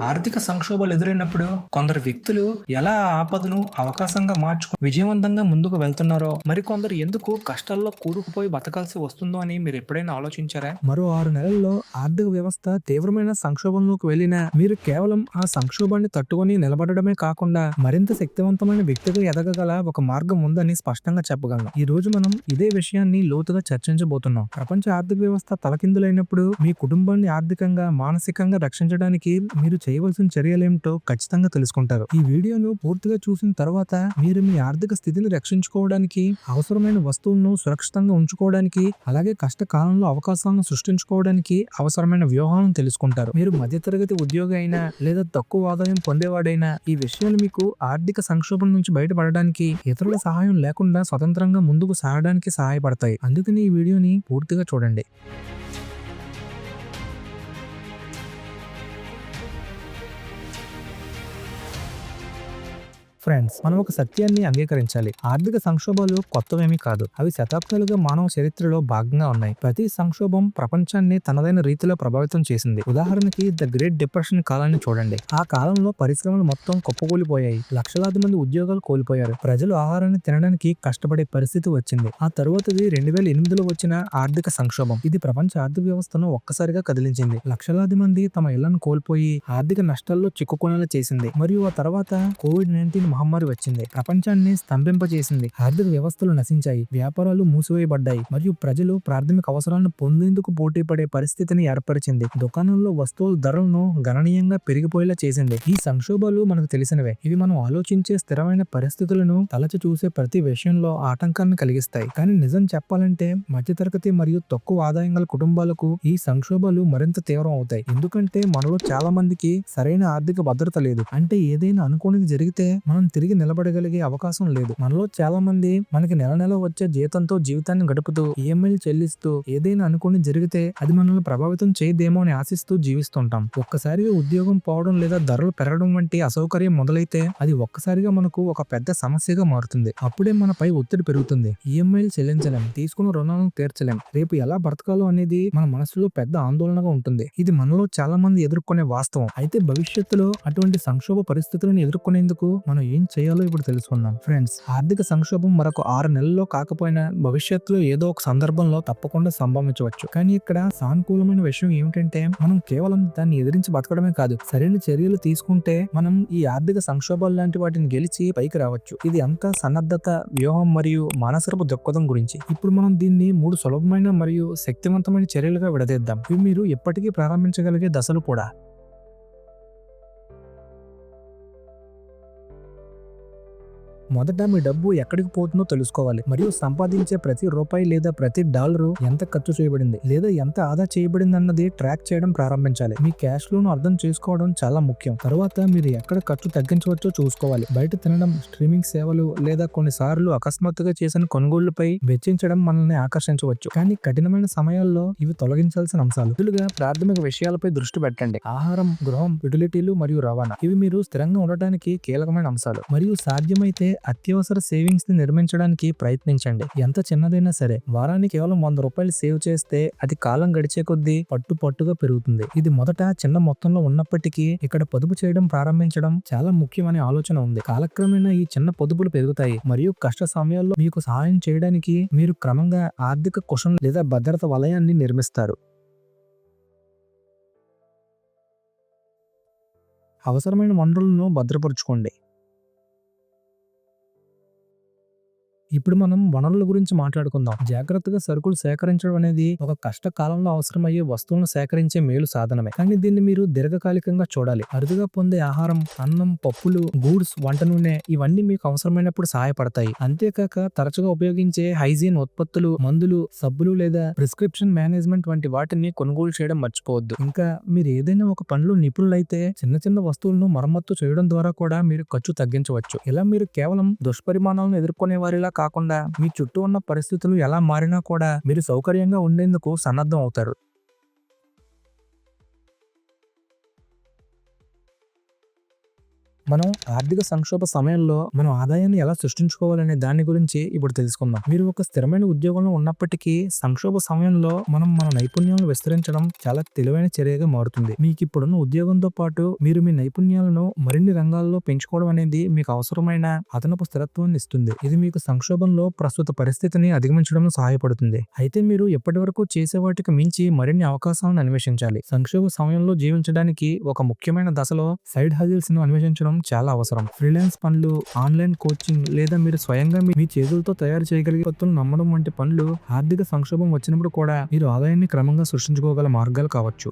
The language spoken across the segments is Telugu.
ఆర్థిక సంక్షోభాలు ఎదురైనప్పుడు కొందరు వ్యక్తులు ఎలా ఆపదను అవకాశంగా మార్చుకు విజయవంతంగా ముందుకు వెళ్తున్నారో మరికొందరు ఎందుకు కష్టాల్లో కూరుకుపోయి బతకాల్సి వస్తుందో అని మీరు ఎప్పుడైనా ఆలోచించారా? మరో ఆరు నెలల్లో ఆర్థిక వ్యవస్థ తీవ్రమైన సంక్షోభంలోకి వెళ్ళినా మీరు కేవలం ఆ సంక్షోభాన్ని తట్టుకొని నిలబడమే కాకుండా మరింత శక్తివంతమైన వ్యక్తిగా ఎదగగల ఒక మార్గం ఉందని స్పష్టంగా చెప్పగలను. ఈ రోజు మనం ఇదే విషయాన్ని లోతుగా చర్చించబోతున్నాం. ప్రపంచ ఆర్థిక వ్యవస్థ తలకిందులైనప్పుడు మీ కుటుంబాన్ని ఆర్థికంగా మానసికంగా రక్షించడానికి మీరు చేయవలసిన చర్యలేమిటో ఖచ్చితంగా తెలుసుకుంటారు. ఈ వీడియోను పూర్తిగా చూసిన తర్వాత మీరు మీ ఆర్థిక స్థితిని రక్షించుకోవడానికి అవసరమైన వస్తువులను సురక్షితంగా ఉంచుకోవడానికి అలాగే కష్టకాలంలో అవకాశాలను సృష్టించుకోవడానికి అవసరమైన వ్యూహాలను తెలుసుకుంటారు. మీరు మధ్యతరగతి ఉద్యోగి అయినా లేదా తక్కువ ఆదాయం పొందేవాడైనా ఈ విషయాలు మీకు ఆర్థిక సంక్షోభం నుంచి బయటపడడానికి ఇతరుల సహాయం లేకుండా స్వతంత్రంగా ముందుకు సాగడానికి సహాయపడతాయి. అందుకని ఈ వీడియోని పూర్తిగా చూడండి. ఫ్రెండ్స్ మనం ఒక సత్యాన్ని అంగీకరించాలి. ఆర్థిక సంక్షోభాలు కొత్తవేమీ కాదు. అవి శతాబ్దాలుగా మానవ చరిత్రలో భాగంగా ఉన్నాయి. ప్రతి సంక్షోభం ప్రపంచాన్ని తనదైన రీతిలో ప్రభావితం చేసింది. ఉదాహరణకి ద గ్రేట్ డిప్రెషన్ కాలాన్ని చూడండి. ఆ కాలంలో పరిశ్రమలు మొత్తం కుప్పకూలిపోయాయి. లక్షలాది మంది ఉద్యోగాలు కోల్పోయారు. ప్రజలు ఆహారాన్ని తినడానికి కష్టపడే పరిస్థితి వచ్చింది. ఆ తరువాతది రెండు వేల ఎనిమిదిలో వచ్చిన ఆర్థిక సంక్షోభం. ఇది ప్రపంచ ఆర్థిక వ్యవస్థను ఒక్కసారిగా కదిలించింది. లక్షలాది మంది తమ ఇళ్ళను కోల్పోయి ఆర్థిక నష్టాల్లో చిక్కుకునేలా చేసింది. మరియు ఆ తర్వాత కోవిడ్ నైన్టీన్ మహమ్మారి వచ్చింది. ప్రపంచాన్ని స్తంభింపజేసింది. ఆర్థిక వ్యవస్థలు నశించాయి. వ్యాపారాలు మూసివేయబడ్డాయి. మరియు ప్రజలు ప్రాథమిక అవసరాలను పొందేందుకు పోటీ పడే పరిస్థితిని ఏర్పరిచింది. దుకాణంలో వస్తువుల ధరలను గణనీయంగా పెరిగిపోయేలా చేసింది. ఈ సంక్షోభాలు మనకు తెలిసినవే. ఇవి మనం ఆలోచించే స్థిరమైన పరిస్థితులను తలచి చూసే ప్రతి విషయంలో ఆటంకాన్ని కలిగిస్తాయి. కానీ నిజం చెప్పాలంటే మధ్యతరగతి మరియు తక్కువ ఆదాయం గల కుటుంబాలకు ఈ సంక్షోభాలు మరింత తీవ్రం అవుతాయి. ఎందుకంటే మనలో చాలా మందికి సరైన ఆర్థిక భద్రత లేదు. అంటే ఏదైనా అనుకోనిది జరిగితే మనం మనం తిరిగి నిలబడగలిగే అవకాశం లేదు. మనలో చాలా మంది మనకి నెల నెల వచ్చే జీతంతో జీవితాన్ని గడుపుతూ ఈఎంఐలు చెల్లిస్తూ ఏదైనా అనుకుని జరిగితే అది మనల్ని ప్రభావితం చేయదేమో అని ఆశిస్తూ జీవిస్తుంటాం. ఒక్కసారిగా ఉద్యోగం పోవడం లేదా ధరలు పెరగడం వంటి అసౌకర్యం మొదలైతే అది ఒక్కసారిగా మనకు ఒక పెద్ద సమస్యగా మారుతుంది. అప్పుడే మనపై ఒత్తిడి పెరుగుతుంది. ఈఎంఐలు చెల్లించలేం. తీసుకున్న రుణాలను తీర్చలేం. రేపు ఎలా బ్రతకాలో అనేది మన మనసులో పెద్ద ఆందోళనగా ఉంటుంది. ఇది మనలో చాలా మంది ఎదుర్కొనే వాస్తవం. అయితే భవిష్యత్తులో అటువంటి సంక్షోభ పరిస్థితులను ఎదుర్కొనేందుకు మనం ఏం చేయాలో ఇప్పుడు తెలుసుకుందాం. ఫ్రెండ్స్ ఆర్థిక సంక్షోభం మరొక ఆరు నెలల్లో కాకపోయినా భవిష్యత్తులో ఏదో ఒక సందర్భంలో తప్పకుండా సంభవించవచ్చు. కానీ ఇక్కడ సానుకూలమైన విషయం ఏమిటంటే మనం కేవలం దాన్ని ఎదిరించి బతకడమే కాదు సరైన చర్యలు తీసుకుంటే మనం ఈ ఆర్థిక సంక్షోభాలు లాంటి వాటిని గెలిచి పైకి రావచ్చు. ఇది అంతా సన్నద్ధత వ్యూహం మరియు మానసరపు దృక్పథం గురించి. ఇప్పుడు మనం దీన్ని మూడు సులభమైన మరియు శక్తివంతమైన చర్యలుగా విడదీద్దాం. ఇవి మీరు ఎప్పటికీ ప్రారంభించగలిగే దశలు కూడా. మొదట మీ డబ్బు ఎక్కడికి పోతుందో తెలుసుకోవాలి. మరియు సంపాదించే ప్రతి రూపాయి లేదా ప్రతి డాలరు ఎంత ఖర్చు చేయబడింది లేదా ఎంత ఆదా చేయబడింది అన్నది ట్రాక్ చేయడం ప్రారంభించాలి. మీ క్యాష్ ఫ్లోను అర్థం చేసుకోవడం చాలా ముఖ్యం. తర్వాత మీరు ఎక్కడ ఖర్చు తగ్గించవచ్చో చూసుకోవాలి. బయట తినడం స్ట్రీమింగ్ సేవలు లేదా కొన్నిసార్లు అకస్మాత్తుగా చేసిన కొనుగోళ్ళపై వెచ్చించడం మనల్ని ఆకర్షించవచ్చు. కానీ కఠినమైన సమయాల్లో ఇవి తొలగించాల్సిన అంశాలు. ముందుగా ప్రాథమిక విషయాలపై దృష్టి పెట్టండి. ఆహారం గృహం యుటిలిటీలు మరియు రవాణా. ఇవి మీరు స్థిరంగా ఉండటానికి కీలకమైన అంశాలు. మరియు సాధ్యమైతే అత్యవసర సేవింగ్స్ని నిర్మించడానికి ప్రయత్నించండి. ఎంత చిన్నదైనా సరే వారానికి కేవలం వంద రూపాయలు సేవ్ చేస్తే అది కాలం గడిచే కొద్దీ పట్టు పట్టుగా పెరుగుతుంది. ఇది మొదట చిన్న మొత్తంలో ఉన్నప్పటికీ ఇక్కడ పొదుపు చేయడం ప్రారంభించడం చాలా ముఖ్యమనే ఆలోచన ఉంది. కాలక్రమేణా ఈ చిన్న పొదుపులు పెరుగుతాయి. మరియు కష్ట సమయాల్లో మీకు సహాయం చేయడానికి మీరు క్రమంగా ఆర్థిక కుషన్ లేదా భద్రత వలయాన్ని నిర్మిస్తారు. అవసరమైన వనరులను భద్రపరుచుకోండి. ఇప్పుడు మనం వనరుల గురించి మాట్లాడుకుందాం. జాగ్రత్తగా సరుకులు సేకరించడం అనేది ఒక కష్ట కాలంలో అవసరమయ్యే వస్తువులను సేకరించే మేలు సాధనమే. కానీ దీన్ని మీరు దీర్ఘకాలికంగా చూడాలి. అరుదుగా పొందే ఆహారం అన్నం పప్పులు గూడ్స్ వంట నూనె ఇవన్నీ మీకు అవసరమైనప్పుడు సహాయపడతాయి. అంతేకాక తరచుగా ఉపయోగించే హైజీన్ ఉత్పత్తులు మందులు సబ్బులు లేదా ప్రిస్క్రిప్షన్ మేనేజ్మెంట్ వంటి వాటిని కొనుగోలు చేయడం మర్చిపోవద్దు. ఇంకా మీరు ఏదైనా ఒక పనిలో నిపుణులైతే చిన్న చిన్న వస్తువులను మరమ్మత్తు చేయడం ద్వారా కూడా మీరు ఖర్చు తగ్గించవచ్చు. ఇలా మీరు కేవలం దుష్పరిమాణాలను ఎదుర్కొనే వారిలా కాకుండా కాకుండా మీ చుట్టూ ఉన్న పరిస్థితులు ఎలా మారినా కూడా మీరు సౌకర్యంగా ఉండేందుకు సన్నద్ధం అవుతారు. మనం ఆర్థిక సంక్షోభ సమయంలో మనం ఆదాయాన్ని ఎలా సృష్టించుకోవాలనే దాని గురించి ఇప్పుడు తెలుసుకుందాం. మీరు ఒక స్థిరమైన ఉద్యోగంలో ఉన్నప్పటికీ సంక్షోభ సమయంలో మనం మన నైపుణ్యాలను విస్తరించడం చాలా తెలివైన చర్యగా మారుతుంది. మీకు ఇప్పుడున్న ఉద్యోగంతో పాటు మీరు మీ నైపుణ్యాలను మరిన్ని రంగాల్లో పెంచుకోవడం అనేది మీకు అవసరమైన అదనపు స్థిరత్వాన్ని ఇస్తుంది. ఇది మీకు సంక్షోభంలో ప్రస్తుత పరిస్థితిని అధిగమించడంలో సహాయపడుతుంది. అయితే మీరు ఎప్పటి వరకు చేసే వాటికి మించి మరిన్ని అవకాశాలను అన్వేషించాలి? సంక్షోభ సమయంలో జీవించడానికి ఒక ముఖ్యమైన దశలో సైడ్ హజిల్స్ను అన్వేషించడం చాలా అవసరం. ఫ్రీలాన్స్ పనులు ఆన్లైన్ కోచింగ్ లేదా మీరు స్వయంగా మీ చేతులతో తయారు చేయగలిగే ఉత్పత్తులను నమ్మడం వంటి పనులు ఆర్థిక సంక్షోభం వచ్చినప్పుడు కూడా మీరు ఆదాయాన్ని క్రమంగా సృష్టించుకోగల మార్గాలు కావచ్చు.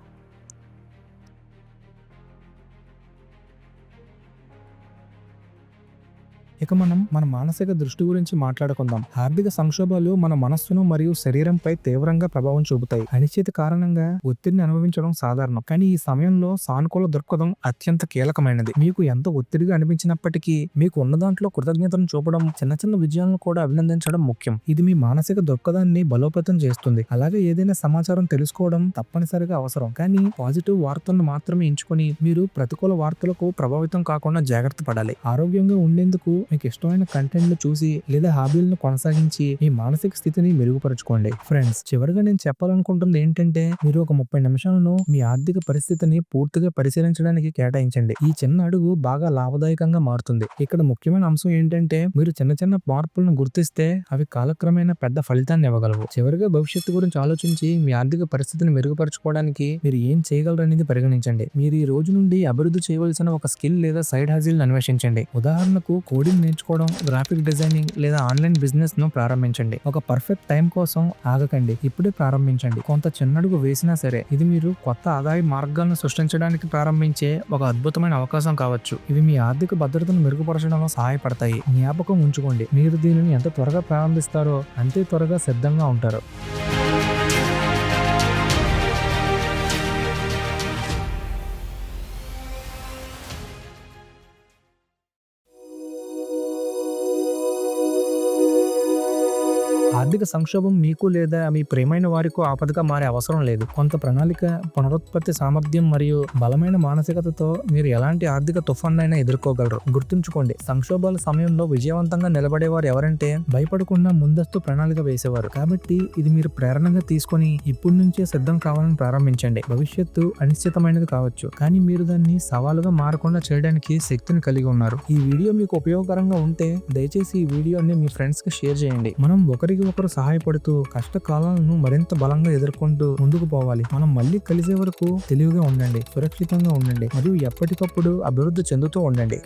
ఇక మనం మన మానసిక దృష్టి గురించి మాట్లాడుకుందాం. ఆర్థిక సంక్షోభాలు మన మనస్సును మరియు శరీరంపై తీవ్రంగా ప్రభావం చూపుతాయి. అనిశ్చిత కారణంగా ఒత్తిడిని అనుభవించడం సాధారణం. కానీ ఈ సమయంలో సానుకూల దృక్పథం అత్యంత కీలకమైనది. మీకు ఎంత ఒత్తిడిగా అనిపించినప్పటికీ మీకు ఉన్న దాంట్లో కృతజ్ఞతను చూపడం చిన్న చిన్న విజయాలను కూడా అభినందించడం ముఖ్యం. ఇది మీ మానసిక దృక్పథాన్ని బలోపేతం చేస్తుంది. అలాగే ఏదైనా సమాచారం తెలుసుకోవడం తప్పనిసరిగా అవసరం. కానీ పాజిటివ్ వార్తలను మాత్రమే ఎంచుకొని మీరు ప్రతికూల వార్తలకు ప్రభావితం కాకుండా జాగ్రత్త పడాలి. ఆరోగ్యంగా ఉండేందుకు మీకు ఇష్టమైన కంటెంట్ చూసి లేదా హాబీలను కొనసాగించి మీ మానసిక స్థితిని మెరుగుపరచుకోండి. ఫ్రెండ్స్ చివరిగా నేను చెప్పాలనుకుంటుంది ఏంటంటే మీరు ఒక ముప్పై నిమిషాలను మీ ఆర్థిక పరిస్థితిని పూర్తిగా పరిశీలించడానికి కేటాయించండి. ఈ చిన్న అడుగు బాగా లాభదాయకంగా మారుతుంది. ఇక్కడ ముఖ్యమైన అంశం ఏంటంటే మీరు చిన్న చిన్న మార్పులను గుర్తిస్తే అవి కాలక్రమేణా పెద్ద ఫలితాన్ని ఇవ్వగలవు. చివరిగా భవిష్యత్తు గురించి ఆలోచించి మీ ఆర్థిక పరిస్థితిని మెరుగుపరచుకోవడానికి మీరు ఏం చేయగలరు అనేది పరిగణించండి. మీరు ఈ రోజు నుండి అభివృద్ధి చేయవలసిన ఒక స్కిల్ లేదా సైడ్ హాజిల్ అన్వేషించండి. ఉదాహరణకు కోడింగ్ నేర్చుకోవడం గ్రాఫిక్ డిజైనింగ్ లేదా ఆన్లైన్ బిజినెస్ను ప్రారంభించండి. ఒక పర్ఫెక్ట్ టైం కోసం ఆగకండి. ఇప్పుడే ప్రారంభించండి. కొంత చిన్నడుగు వేసినా సరే ఇది మీరు కొత్త ఆదాయ మార్గాలను సృష్టించడానికి ప్రారంభించే ఒక అద్భుతమైన అవకాశం కావచ్చు. ఇవి మీ ఆర్థిక భద్రతను మెరుగుపరచడంలో సహాయపడతాయి. జ్ఞాపకం ఉంచుకోండి. మీరు దీనిని ఎంత త్వరగా ప్రారంభిస్తారో అంతే త్వరగా సిద్ధంగా ఉంటారు. ఆర్థిక సంక్షోభం మీకు లేదా మీ ప్రేమైన వారికో ఆపదగా మారే అవసరం లేదు. కొంత ప్రణాళిక పునరుత్పత్తి సామర్థ్యం మరియు బలమైన మానసికతతో మీరు ఎలాంటి ఆర్థిక తుఫాన్నైనా ఎదుర్కోగలరు. గుర్తుంచుకోండి సంక్షోభాల సమయంలో విజయవంతంగా నిలబడేవారు ఎవరంటే భయపడకుండా ముందస్తు ప్రణాళిక వేసేవారు. కాబట్టి ఇది మీరు ప్రేరణగా తీసుకొని ఇప్పటి నుంచే సిద్ధం కావాలని ప్రారంభించండి. భవిష్యత్తు అనిశ్చితమైనది కావచ్చు. కానీ మీరు దాన్ని సవాలుగా మారకుండా చేయడానికి శక్తిని కలిగి ఉన్నారు. ఈ వీడియో మీకు ఉపయోగకరంగా ఉంటే దయచేసి ఈ వీడియోని మీ ఫ్రెండ్స్కి షేర్ చేయండి. మనం ఒకరికి ఒకరు సహాయపడుతూ కష్టకాలాలను మరింత బలంగా ఎదుర్కొంటూ ముందుకు పోవాలి. మనం మళ్ళీ కలిసే వరకు తెలివిగా ఉండండి సురక్షితంగా ఉండండి మరియు ఎప్పటికప్పుడు అభివృద్ధి చెందుతూ ఉండండి.